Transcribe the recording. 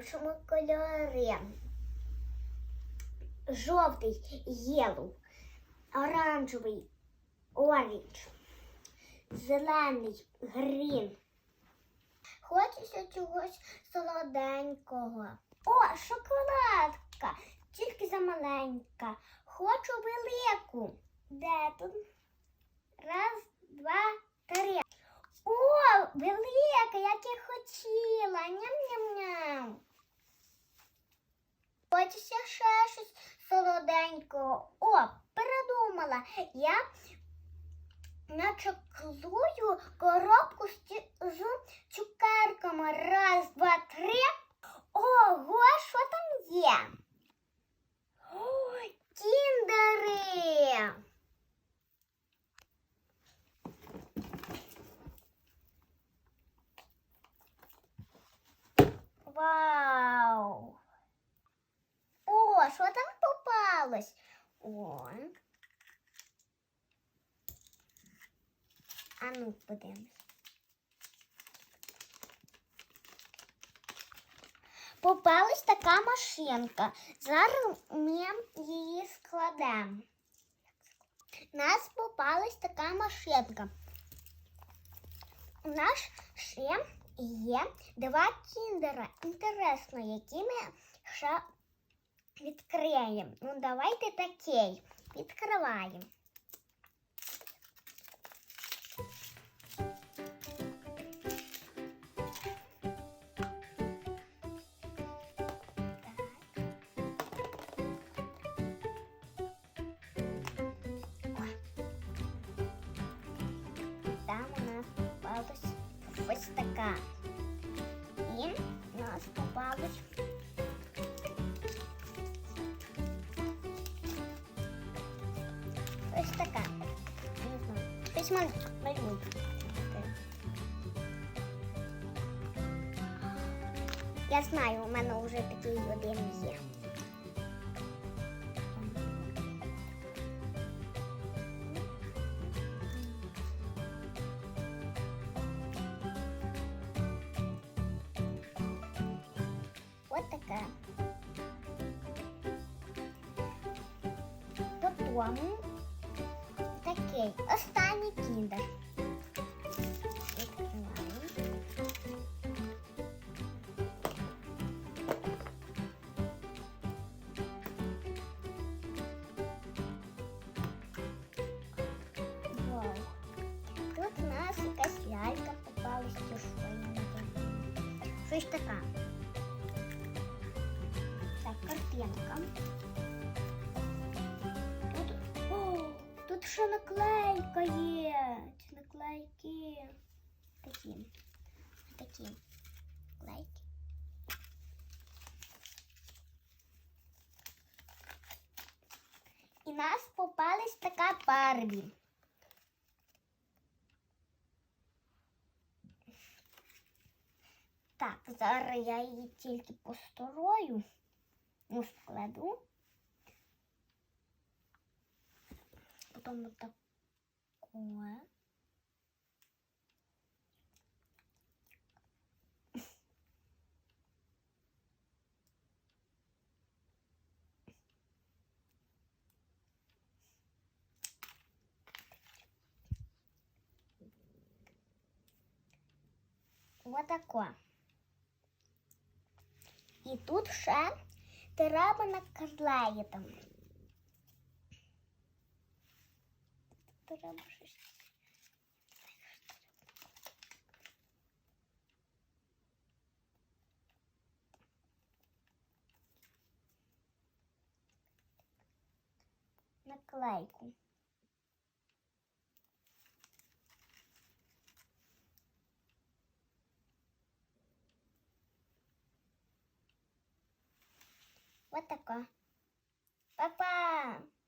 іншими кольори. Жовтий єлу, оранжевий оранж, зелений грін. Хочеться чогось солоденького. О, шоколадка, тільки замаленька. Хочу велику. Де тут? Раз, солоденького. О, передумала. Я начеклую коробку з, цукерками. Раз, два, три. Ого, що там є? Ой, кіндери. Вау! О, що там попалось? О. А ну, подивимось. Попалась така машинка. Зараз ми її складемо. У нас попалась така машинка. У нас ще є два кіндера. Інтересно, які ми ще відкриємо. Ну, давайте такий. Відкриваємо. Там у нас попалась ось така. Мал- малюнок. Я знаю, у мене вже такий один є. Ось таке. Потім такий останній кіндер. Відкриваємо. Вау. Тут у нас якась лялька попалась чи що, я не знаю. Щось така. Так, картинка. Тут ще наклейка є. Ці наклейки. Такі. Такі. Наклейки. І нас попалась така Барбі. Так, зараз я її тільки посторою. Ну, складу. Потім вот такое. Вот такое. І тут ще треба наклеїти. Треба щось. Наклейку. Вот такое. Папа!